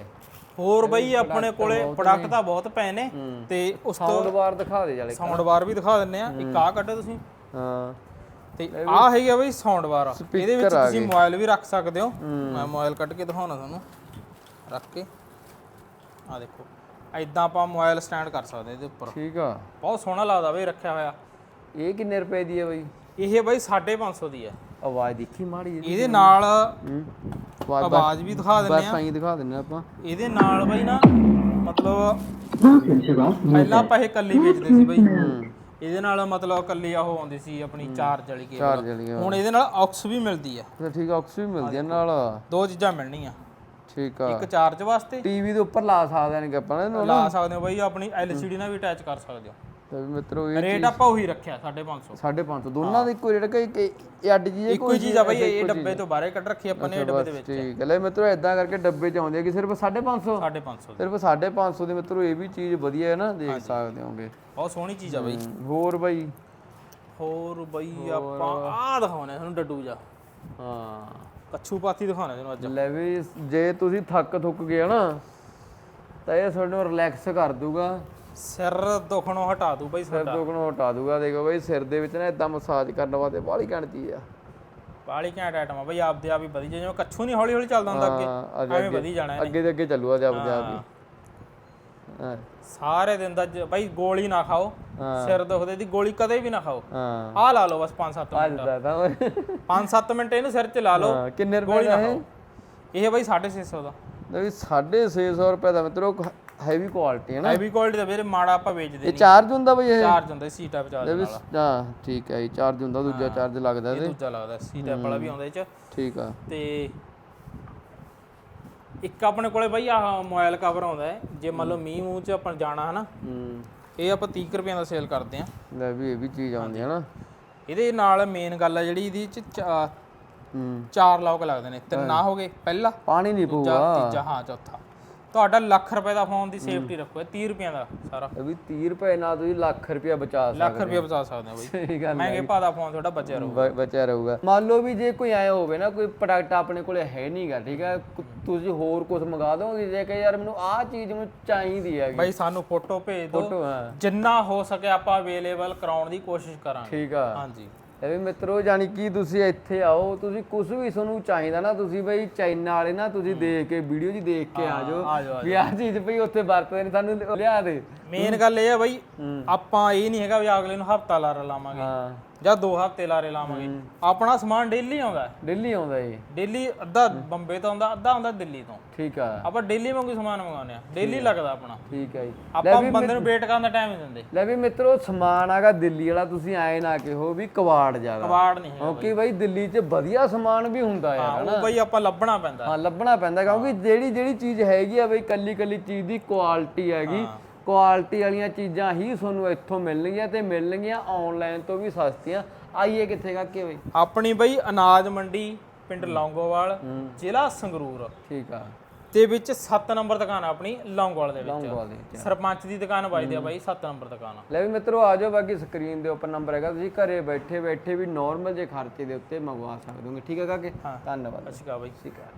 ਹੋਰ ਬਾਈ ਆਪਣੇ ਕੋਲੇ ਪ੍ਰੋਡਕਟ ਤਾਂ ਬਹੁਤ ਪਏ ਨੇ ਤੇ ਉਸ ਤੋਂ ਸਾਊਂਡ ਬਾਰ ਦਿਖਾ ਦੇ ਜਾਲੇ ਸਾਊਂਡ ਬਾਰ ਵੀ ਦਿਖਾ ਦਿੰਨੇ ਆ। ਇੱਕ ਆ ਕੱਢੋ ਤੁਸੀਂ। ਹਾਂ। ਤੇ ਆ ਹੈਗੀ ਬਈ ਸਾਊਂਡ ਬਾਰ ਇਹਦੇ ਵਿੱਚ ਤੁਸੀਂ ਮੋਬਾਈਲ ਵੀ ਰੱਖ ਸਕਦੇ ਹੋ। ਮੈਂ ਮੋਬਾਈਲ ਕੱਢ ਕੇ ਦਿਖਾਉਣਾ ਤੁਹਾਨੂੰ। ਰੱਖ ਕੇ। ਆ ਦੇਖੋ। ਐਦਾਂ ਆਪਾਂ ਮੋਬਾਈਲ ਸਟੈਂਡ ਕਰ ਸਕਦੇ ਇਹਦੇ ਉੱਪਰ। ਠੀਕ ਆ। ਬਹੁਤ ਸੋਹਣਾ ਲੱਗਦਾ ਬਈ ਰੱਖਿਆ ਹੋਇਆ। ਇਹ ਕਿੰਨੇ ਰੁਪਏ ਦੀ ਆ ਬਈ? ਇਹ ਬਈ 550 ਦੀ ਹੈ। ਆਵਾਜ਼ ਦੇਖੀ ਮਾੜੀ ਜਿਹੀ। ਇਹਦੇ ਨਾਲ ਹੂੰ। ਆਵਾਜ਼ ਆਵਾਜ਼ ਵੀ ਦਿਖਾ ਦਿੰਨੇ ਬਸ ਆ। ਆਈ ਦਿਖਾ ਦਿੰਨੇ ਆਪਾਂ। ਇਹਦੇ ਨਾਲ ਬਈ ਨਾ ਮਤਲਬ ਪਹਿਲਾਂ ਆਪਾਂ ਇਹ ਕੱਲੀ ਵੇਚਦੇ ਸੀ ਬਈ। ਇਹਦੇ ਨਾਲ ਮਤਲਬ ਕੱਲੀ ਉਹ ਆਉਂਦੀ ਸੀ ਆਪਣੀ ਚਾਰਜ ਵਾਲੀ ਚਾਰ ਕੇਬਲ। ਜਲੀਆਂ ਹੁਣ ਇਹਦੇ ਨਾਲ ਆਕਸ ਵੀ ਮਿਲਦੀ ਆ ਤੇ ਠੀਕ ਆ ਆਕਸ ਵੀ ਮਿਲਦੀ ਆ ਨਾਲ। ਦੋ ਚੀਜ਼ਾਂ ਮਿਲਣੀਆਂ। ਠੀਕ ਆ। ਇੱਕ ਚਾਰਜ ਵਾਸਤੇ। ਟੀਵੀ ਦੇ ਉੱਪਰ ਲਾ ਸਕਦੇ ਨੇ ਕਿ ਆਪਾਂ ਇਹਨੂੰ ਲਾ ਸਕਦੇ ਹੋ ਬਈ ਆਪਣੀ LCD ਨਾਲ ਵੀ ਅਟੈਚ ਕਰ ਸਕਦੇ ਹੋ। ਤੇ ਵੀ ਮਿੱਤਰੋ ਇਹ ਰੇਟ ਆਪਾਂ ਉਹੀ ਰੱਖਿਆ 550 550 ਦੋਨਾਂ ਦਾ ਇੱਕੋ ਰੇਟ ਕਿ ਇਹ ਅੱਡ ਜੀ ਇੱਕੋ ਹੀ ਚੀਜ਼ ਆ ਬਈ ਇਹ ਡੱਬੇ ਤੋਂ ਬਾਹਰੇ ਕੱਢ ਰੱਖੀ ਆਪਾਂ ਨੇ ਇਹ ਡੱਬੇ ਦੇ ਵਿੱਚ। ਠੀਕ ਹੈ। ਲੈ ਮਿੱਤਰੋ ਇਦਾਂ ਕਰਕੇ ਡੱਬੇ ਚ ਆਉਂਦੇ ਆ ਕਿ ਸਿਰਫ 550 550 ਸਿਰਫ 550 ਦੇ ਮਿੱਤਰੋ ਇਹ ਵੀ ਚੀਜ਼ ਵਧੀਆ ਹੈ ਨਾ ਦੇਖ ਸਕਦੇ ਹੋਗੇ। ਬਹੁਤ ਸੋਹਣੀ ਚੀਜ਼ ਆ ਬਈ। ਹੋਰ ਬਾਈ? ਹੋਰ ਬਈ ਆਪਾਂ ਆਹ ਦਿਖਾਉਣੇ ਤੁਹਾਨੂੰ ਡੱਡੂ ਜਾ ਹਾਂ। ਕੱਛੂ ਪਾਤੀ ਦਿਖਾਉਣੇ ਤੁਹਾਨੂੰ ਅੱਜ। ਲੈ ਵੀ ਜੇ ਤੁਸੀਂ ਥੱਕ ਥੁੱਕ ਗਏ ਨਾ ਤਾਂ ਇਹ ਤੁਹਾਨੂੰ ਰਿਲੈਕਸ ਕਰ ਦੂਗਾ ਸਿਰ ਦੁਖਣੋਂ ਹਟਾ ਦੂ ਬਈ ਸਿਰ ਦੁੱਖ ਨੂੰ ਹਟਾ ਦੂਗਾ ਦੇਖੋ ਬਈ ਸਿਰ ਦੇ ਵਿੱਚ ਨਾ ਇਦਾਂ ਮਸਾਜ ਕਰਨ ਵਾਸਤੇ ਬਾਹਲੀ ਘੈਂਟ ਚੀਜ਼ ਆ। ਬਾਲੀ ਘੈਂਟ ਆਈਟਮ ਆ ਬਈ ਆਪਦੇ ਆਪ ਹੀ ਵਧੀ ਜਿਵੇਂ ਕੱਛੂ ਨਹੀਂ ਹੌਲੀ ਹੌਲੀ ਚੱਲਦਾ ਹੁੰਦਾ ਹਾਂ, ਅੱਗੇ ਐਵੇਂ ਵਧੀ ਜਾਣਾ ਇਹਨੇ। ਅੱਗੇ ਦੇ ਅੱਗੇ ਚੱਲੂਗਾ ਜਬ ਜਬ ਹੀ। ਹਾਂ। ਸਾਰੇ ਦਿਨ ਦਾ ਜ- ਬਈ ਗੋਲੀ ਨਾ ਖਾਓ ਸਿਰ ਦੁਖਦੇ ਦੀ ਗੋਲੀ ਕਦੇ ਵੀ ਨਾ ਖਾਓ। ਹਾਂ। ਆਹ ਲਾ ਲਓ ਬਸ 5-7 ਅੱਜ ਮਿੰਟ। ਦਾ ਤਾਂ। ਓਏ। 5-7 ਮਿੰਟ ਇਹਨੂੰ ਸਿਰ 'ਚ ਲਾ ਲਓ ਹਾਂ, ਕਿੰਨੇ ਰੁਪਏ ਗੋਲੀ ਦਾ ਨਾ ਇਹ? ਖਾਓ। ਇਹ ਬਈ 650 ਦਾ। ਵੀ 650 ਰੁਪਏ ਦਾ ਮਿੱਤਰੋ ਹੈਵੀ ਕੁਆਲਿਟੀ ਹੈ ਨਾ। ਹੈਵੀ ਕੁਆਲਿਟੀ ਦਾ ਵੀਰੇ ਮਾੜਾ ਆਪਾਂ ਵੇਚਦੇ ਇਹ ਨਹੀਂ ਚਾਰਜ ਹੁੰਦਾ ਬਈ ਇਹ? ਚਾਰਜ ਹੁੰਦਾ ਸੀ ਟਾਈਪ ਚਾਰਜ ਨਾਲ। ਹਾਂ ਠੀਕ ਹੈ ਜੀ ਚਾਰਜ ਹੁੰਦਾ ਦੂਜਾ ਚਾਰਜ ਲੱਗਦਾ ਇਹ ਦੂਜਾ ਲੱਗਦਾ ਸੀ ਟਾਈਪ ਵਾਲਾ ਵੀ ਆਉਂਦਾ ਇਹ 'ਚ। ਠੀਕ ਆ। ਤੇ ਇੱਕ ਆਪਣੇ ਕੋਲੇ ਬਈ ਆਹ ਮੋਬਾਈਲ ਕਵਰ ਆਉਂਦਾ ਹੈ ਜੇ ਮੰਨ ਲਓ ਮੀਂਹ ਮੂੰਹ 'ਚ ਆਪਾਂ ਜਾਣਾ ਹਨਾ ਹੂੰ। ਇਹ ਆਪਾਂ 30 ਰੁਪਏ ਦਾ ਸੇਲ ਕਰਦੇ ਆ ਲੈ ਵੀ ਇਹ ਵੀ ਚੀਜ਼ ਆਉਂਦੀ ਹੈ ਨਾ। ਇਹਦੇ ਨਾਲ ਮੇਨ ਗੱਲ ਆ ਜਿਹੜੀ ਇਹਦੀ 'ਚ ਚਾ- ਹੂੰ। ਚਾਰ ਲੌਕ ਲੱਗਦੇ ਨੇ ਤਿੰਨ ਨਾ ਹੋ ਗਏ ਪਹਿਲਾ। ਪਾਣੀ ਨਹੀਂ ਪਊਗਾ। ਤੀਜਾ ਹਾਂ ਚੌਥਾ। ਤੁਹਾਡਾ ਲੱਖ ਰੁਪਏ ਦਾ ਫੋਨ ਦੀ ਸੇਫਟੀ ਰੱਖੋ ਇਹ 30 ਰੁਪਏ ਦਾ ਸਾਰਾ। ਇਹ ਵੀ 30 ਰੁਪਏ ਨਾਲ ਤੁਸੀਂ ਲੱਖ ਰੁਪਇਆ ਬਚਾ ਸਕਦੇ ਲੱਖ ਰੁਪਏ ਬਚਾ ਸਕਦੇ ਹੋ ਬਈ। ਸਹੀ ਗੱਲ ਮਹਿੰਗੇ ਭਾਅ ਦਾ ਫੋਨ ਤੁਹਾਡਾ ਬਚਿਆ ਰਹੂ ਬ- ਬਚਿਆ ਰਹੂਗਾ। ਮੰਨ ਲਓ ਵੀ ਜੇ ਕੋਈ ਆਇਆ ਹੋਵੇ ਨਾ ਕੋਈ ਪ੍ਰੋਡਕਟ ਆਪਣੇ ਕੋਲੇ ਹੈ ਨਹੀਂਗਾ ਠੀਕ ਹੈ ਤੁਸੀਂ ਹੋਰ ਕੁਝ ਮੰਗਾ ਦੋਗੇ ਜੇ ਕਿ ਯਾਰ ਮੈਨੂੰ ਆਹ ਚੀਜ਼ ਮੈਨੂੰ ਚਾਹੀਦੀ ਹੈਗੀ। ਬਈ ਸਾਨੂੰ ਫੋਟੋ ਭੇਜ ਦਿਓ। ਜਿੰਨਾ ਹੋ ਸਕੇ ਆਪਾਂ ਅਵੇਲੇਬਲ ਕਰਾਉਣ ਦੀ ਕੋਸ਼ਿਸ਼ ਕਰਾਂਗੇ। ਠੀਕ ਆ। ਹਾਂਜੀ। ਇਹ ਵੀ ਮਿੱਤਰੋ ਜਾਨੀ ਕਿ ਤੁਸੀਂ ਇੱਥੇ ਆਓ ਤੁਸੀਂ ਕੁਝ ਵੀ ਤੁਹਾਨੂੰ ਚਾਹੀਦਾ ਨਾ ਤੁਸੀਂ ਬਈ ਚਾਈਨਾ ਵਾਲੇ ਨਾ ਤੁਸੀਂ ਦੇਖ ਕੇ ਵੀਡੀਓ ਜੀ ਦੇਖ ਕੇ ਆ ਆ ਜਾਓ, ਵੀ ਆਹ ਚੀਜ਼ ਬਈ ਉੱਥੇ ਵਰਤਦੇ ਨੇ ਸਾਨੂੰ ਲਿਆ ਦੇ। ਮੇਨ ਗੱਲ ਇਹ ਆ ਬਈ ਆਪਾਂ ਇਹ ਨਹੀਂ ਹੈਗਾ ਵੀ ਅਗਲੇ ਨੂੰ ਹਫਤਾ ਲਾਰਾ ਲਾਵਾਂਗੇ। ਹਾਂ। ਜਾਂ ਦੋ ਹਫ਼ਤੇ ਲਾਰੇ ਲਾਵਾਂਗੇ। ਆਪਣਾ ਸਮਾਨ ਡੇਲੀ ਆਉਂਦਾ ਦਿੱਲੀ ਆਉਂਦਾ ਇਹ ਡੇਲੀ ਅੱਧਾ ਬੰਬੇ ਤੋਂ ਆਉਂਦਾ ਅੱਧਾ ਆਉਂਦਾ ਦਿੱਲੀ ਤੋਂ। ਠੀਕ ਆ। ਆਪਾਂ ਡੇਲੀ ਵਾਂਗੂ ਸਮਾਨ ਮੰਗਾਉਂਦੇ ਆ ਡੇਲੀ ਲੱਗਦਾ ਆਪਣਾ। ਠੀਕ ਆ ਜੀ। ਆਪਾਂ ਬੰਦੇ ਨੂੰ ਵੇਟ ਕਰਨ ਦਾ ਟਾਈਮ ਨਹੀਂ ਦਿੰਦੇ। ਲੈ ਵੀ ਮਿੱਤਰੋ ਸਮਾਨ ਆਗਾ ਦਿੱਲੀ ਵਾਲਾ ਤੁਸੀਂ ਆਏ ਨਾ ਕਿਹੋ ਵੀ ਕਵਾੜ ਜਾਗਾ ਕਵਾੜ ਨਹੀਂ ਹੈਗਾ ਕਿਉਂਕਿ ਬਈ। ਦਿੱਲੀ 'ਚ ਵਧੀਆ ਸਮਾਨ ਵੀ ਹੁੰਦਾ ਯਾਰ ਉਹ ਬਈ ਆਪਾਂ ਲੱਭਣਾ ਪੈਂਦਾ। ਹਾਂ ਲੱਭਣਾ ਪੈਂਦਾ ਕਿਉਂਕਿ ਜਿਹੜੀ ਜਿਹੜੀ ਚੀਜ਼ ਹੈਗੀ ਆ ਬਈ ਕੱਲੀ ਕੱਲੀ ਚੀਜ਼ ਦੀ ਕੁਆਲਿਟੀ ਹੈਗੀ। ਕੁਆਲਿਟੀ ਵਾਲੀਆਂ ਚੀਜ਼ਾਂ ਹੀ ਤੁਹਾਨੂੰ ਇੱਥੋਂ ਮਿਲਣਗੀਆਂ ਤੇ ਮਿਲਣਗੀਆਂ ਆਨਲਾਈਨ ਤੋਂ ਵੀ ਸਸਤੀਆਂ। ਆਈਏ ਕਿੱਥੇ ਕਾਕੇ ਬਈ? ਆਪਣੀ ਬਈ ਅਨਾਜ ਮੰਡੀ ਪਿੰਡ ਲੌਂਗੋਵਾਲ ਜ਼ਿਲ੍ਹਾ ਸੰਗਰੂਰ। ਠੀਕ ਆ। ਦੇ ਵਿੱਚ 7 ਨੰਬਰ ਦੁਕਾਨ ਆਪਣੀ ਲੌਂਗੋਵਾਲ ਦੇ ਵਿੱਚ। ਸਰਪੰਚ ਦੀ ਦੁਕਾਨ ਵੱਜਦੀ ਆ ਬਾਈ 7 ਨੰਬਰ ਦੁਕਾਨ ਲੈ ਵੀ ਮਿੱਤਰੋ ਆ ਜਾਓ ਬਾਕੀ ਸਕਰੀਨ ਦੇ ਉੱਪਰ ਨੰਬਰ ਹੈਗਾ। ਤੁਸੀਂ ਘਰੇ ਬੈਠੇ ਬੈਠੇ ਵੀ ਨਾਰਮਲ ਜੇ ਖਰਚੇ ਦੇ ਉੱਤੇ ਮੰਗਵਾ ਸਕਦੇ ਹੋਗੇ। ਠੀਕ ਹੈ ਕਾਕੇ? ਧੰਨਵਾਦ। ਅੱਛਾ ਬਾਈ। ਠੀਕ ਹੈ